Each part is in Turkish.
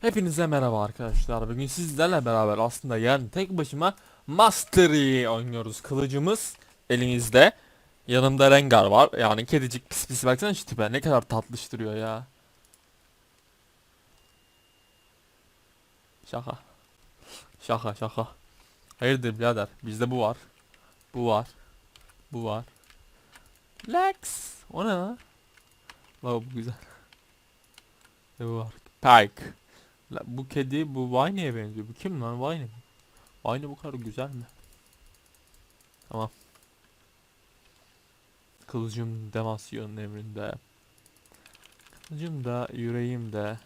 Hepinize merhaba arkadaşlar. Bugün sizlerle beraber aslında yani tek başıma Mastery oynuyoruz. Kılıcımız elimizde. Yanımda Rengar var. Yani kedicik pis pis baksana şu tipe ne kadar tatlıştırıyor ya. Şaka. Şaka şaka. Hayırdır birader bizde bu var. Bu var. Bu var. Lex. O ne lan? La bu güzel. Bu var. Pike. La, bu kedi bu Vine'ye benziyor. Bu kim lan Vine? Vine bu kadar güzel mi? Tamam. Kılıcım Demasyon'un emrinde. Kılıcım da yüreğim de.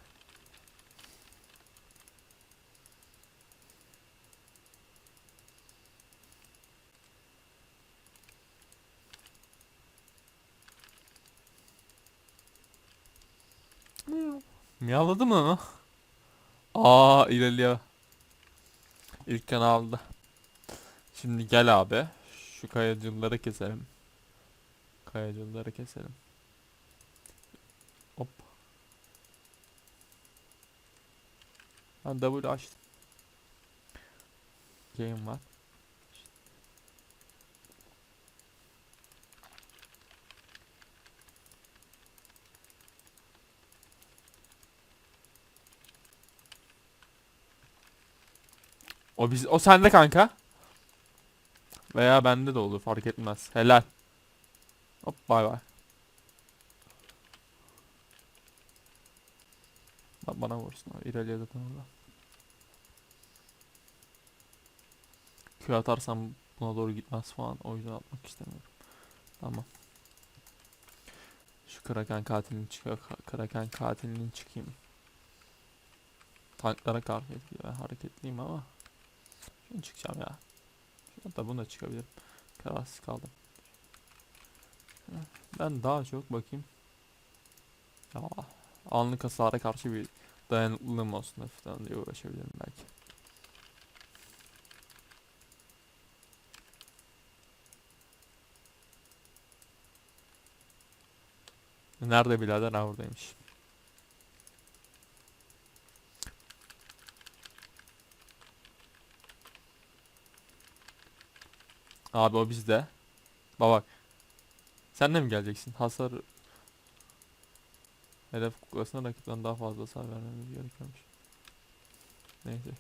Miyavladı mı? Aa ilerliyor. İlk aldı. Şimdi gel abi. Şu kayacılları keselim. Kayacılları keselim. Hop. Ben W açtım. Game var. O biz o sende kanka. Veya bende de olur fark etmez. Helal. Hop bay bay. Bak bana vursun. İleriye zaten orada. Q atarsam buna doğru gitmez falan. O yüzden atmak istemiyorum. Tamam. Şu Kraken katilinin çıkıyor. Kraken katilinin çıkayım. Tanklara karşı hareketliyim ama. Şunu çıkacağım ya. Hatta buna çıkabilirim. Kararsız kaldım. Ben daha çok bakayım. Ya, anlık hasara karşı bir dayanıklılığım olsun hafiften diye uğraşabilirim belki. Nerede birader? Ha buradaymış. Abi o bizde. Bak bak. Sen de mi geleceksin? Hasar Hedef kuklasına rakipten daha fazla hasar vermemiz gerekiyormuş. Neyse.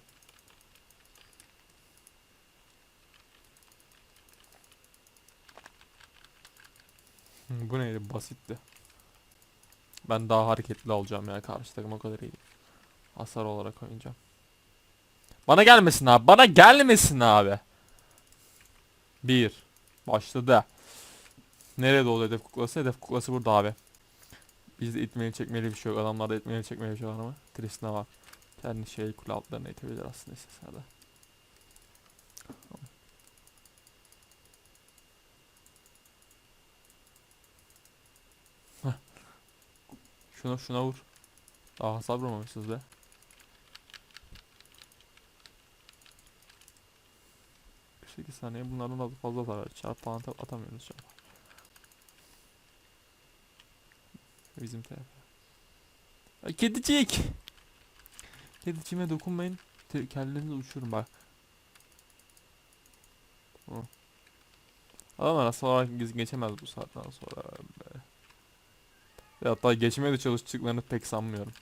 Hı, Bu neydi? Basitti. Ben daha hareketli olacağım ya. Karşı takım o kadar iyi. Hasar olarak oynayacağım. Bana gelmesin abi. Bana gelmesin abi. Bir. Başladı. Nerede oldu hedef kuklası? Hedef kuklası burada abi. Bizde itmeli çekmeli bir şey yok. Adamlarda itmeli çekmeli bir şey var ama. Trisna var. Kendi şey kule altlarına itebilir aslında istese de. Şuna şuna vur. Daha hasar vurmamışsınız be. Sekiz saniye bunlardan da fazla zarar. Çarp falan at- atamıyoruz çarp. Bizim taraf. Ay kedicik. Kediciğime dokunmayın. Te- Kellerinizi uçurun bak. Hı. Adamlar asıl olarak geç- geçemez bu saatten sonra. Ya hatta geçmeye de çalıştıklarını pek sanmıyorum.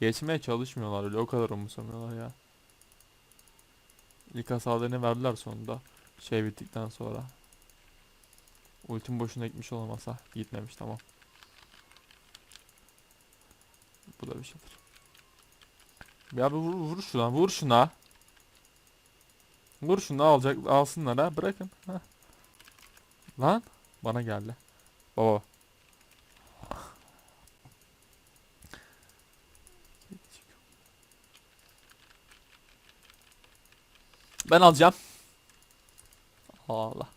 Geçmeye çalışmıyorlar öyle o kadar umursamıyorlar ya. İlk hasarlarını verdiler sonunda. Şey bittikten sonra. Ultim boşuna gitmiş olamasa gitmemiş tamam. Bu da bir şeydir. Ya bir vur, vur şuna vur şuna. Vur şunu alacak alsınlar ha bırakın. Ha. Lan bana geldi. Baba. Ben alacağım. Allah.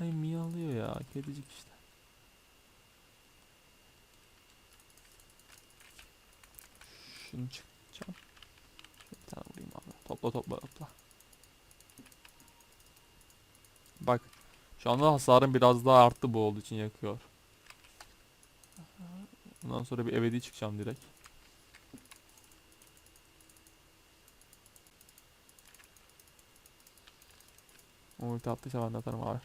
Ay miyavlıyor ya kedicik işte. Şunu çıkacağım. Bir tane vurayım abi. Topla topla topla. Bak Şu anda hasarım biraz daha arttı bu olduğu için yakıyor. Bundan sonra bir ebedi çıkacağım direkt. Ulti attıysa ben de atarım abi.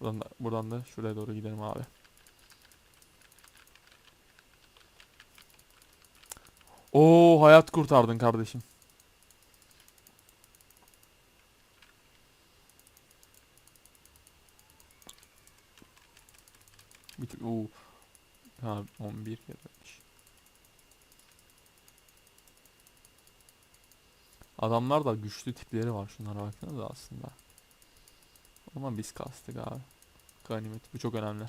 Buradan da, buradan da şuraya doğru gidelim abi. Oo hayat kurtardın kardeşim. Bir tık oo. Ha 11 gelmiş. Adamlar da güçlü tipleri var şunlara baksanıza aslında. Ama biz kastık abi. Ganimet bu çok önemli.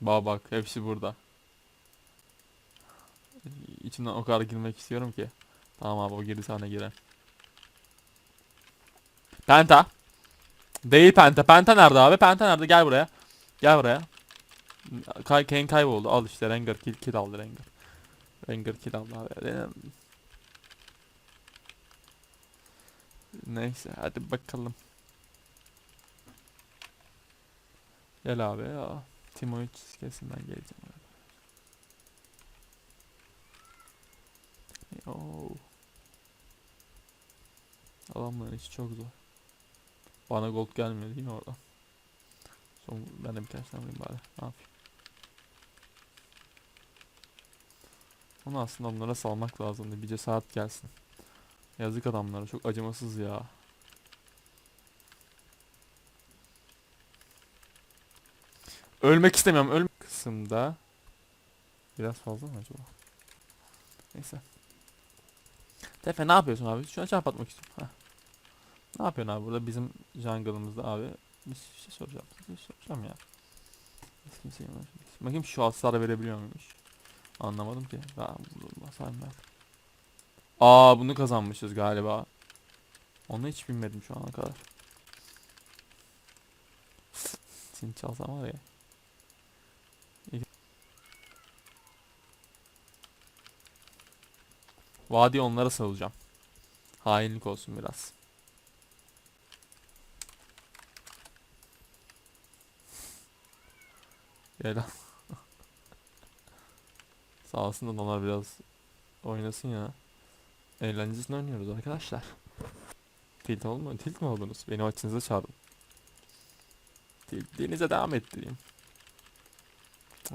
Bak bak hepsi burada. İçimden o kadar girmek istiyorum ki. Tamam abi o girdi sana girer. Penta. Değil Penta. Penta nerede abi? Penta nerede? Gel buraya. Gel buraya. Kay Kane kayboldu. Al işte Rengar kill, kill aldı Rengar. Rengar kill. Benim- Neyse hadi bakalım. Gel abi ya. Timo ben geleceğim. Oo. Adamların işi çok zor. Bana gold gelmiyor değil mi oradan? Son ben de birkaç tane alayım bari. Ne yapayım? Onu aslında onlara salmak lazımdı. Bir cesaret gelsin. Yazık adamlara. Çok acımasız ya. Ölmek istemiyorum. Ölme kısımda biraz fazla mı acaba? Neyse. Tefe ne yapıyorsun abi? Şu an çarp atmak istiyorum. Heh. Ne yapıyorsun abi burada bizim jungle'ımızda abi? Bir şey soracağım. Bir şey soracağım ya. Hiç kimseye. Bakayım şu hasarı verebiliyor muymuş? Anlamadım ki. Daha bu hasar mı verdi? Aa bunu kazanmışız galiba. Onu hiç bilmedim şu ana kadar. Seni çalsam var ya. Vadi onlara salacağım. Hainlik olsun biraz. Gel. Sağ olsun da onlar biraz oynasın ya. Eğlencesine oynuyoruz arkadaşlar. Tilt olma, tilt mi oldunuz? Beni açınıza çağırın. Tiltliğinize devam ettireyim.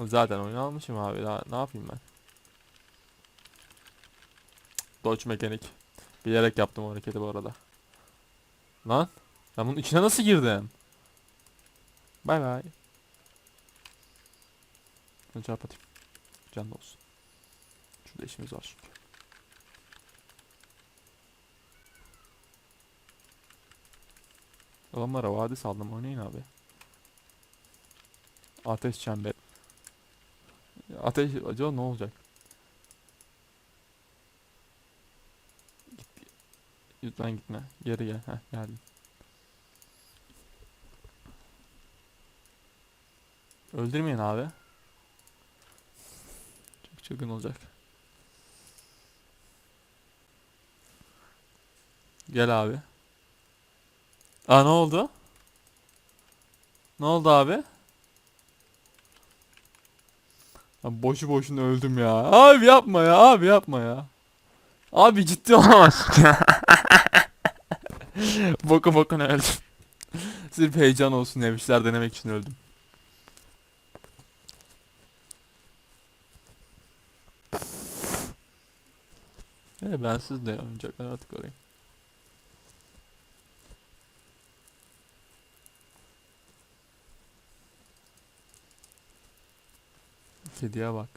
Zaten oyun almışım abi. Daha ne yapayım ben? Dodge mekanik. Bilerek yaptım o hareketi bu arada. Lan. Ben bunun içine nasıl girdim? Bay bay. Bunu çarpatayım. Canlı olsun. Şurada işimiz var çünkü. Adamlara vadi saldım oynayın abi. Ateş çember. Ateş acaba ne olacak? Lütfen gitme. Geri gel. Heh geldim. Öldürmeyin abi. Çok çılgın olacak. Gel abi. Aa ne oldu? Ne oldu abi? Abi boşu boşuna öldüm ya. Abi yapma ya. Abi yapma ya. Abi ciddi olamazsın ya. boku bokuna öldüm. Sırf heyecan olsun diye bir denemek için öldüm. Evet ben siz de artık orayı. Kediye bak.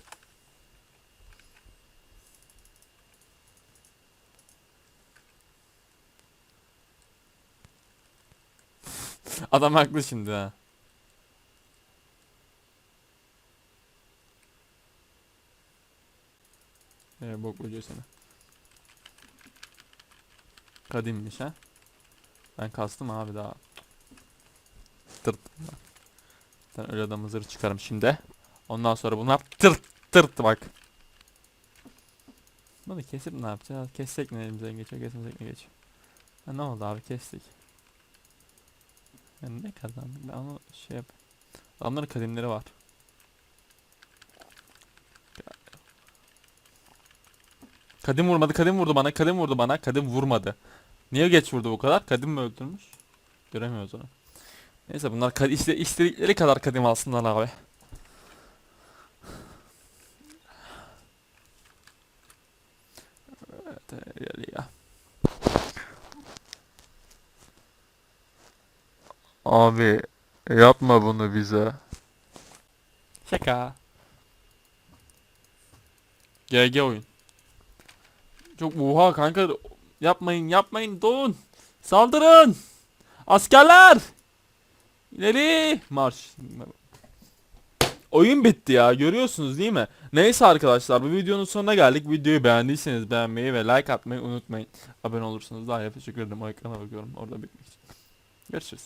Adam haklı şimdi ha. Ee, bok böceği sana. Kadimmiş ha. Ben kastım abi daha. Tırt. Ben öyle adamı zırh çıkarım şimdi. Ondan sonra bunlar tırt tırt bak. Bunu kesip ne yapacağız? Kessek ne elimizden geçiyor, kesmesek ne geçiyor? Ha, ne oldu abi kestik. Yani ne kazandık? Ben onu şey yap. Adamların kadimleri var. Kadim vurmadı, kadim vurdu bana, kadim vurdu bana, kadim vurmadı. Niye geç vurdu bu kadar? Kadim mi öldürmüş? Göremiyoruz onu. Neyse bunlar iste istedikleri kadar kadim alsınlar abi. Evet, evet, ya. Abi yapma bunu bize. Şaka. GG oyun. Çok oha kanka yapmayın yapmayın doğun. Saldırın. Askerler. İleri marş. Oyun bitti ya görüyorsunuz değil mi? Neyse arkadaşlar bu videonun sonuna geldik. Videoyu beğendiyseniz beğenmeyi ve like atmayı unutmayın. Abone olursanız daha iyi teşekkür ederim. O ekrana bakıyorum orada bitmek için. Görüşürüz.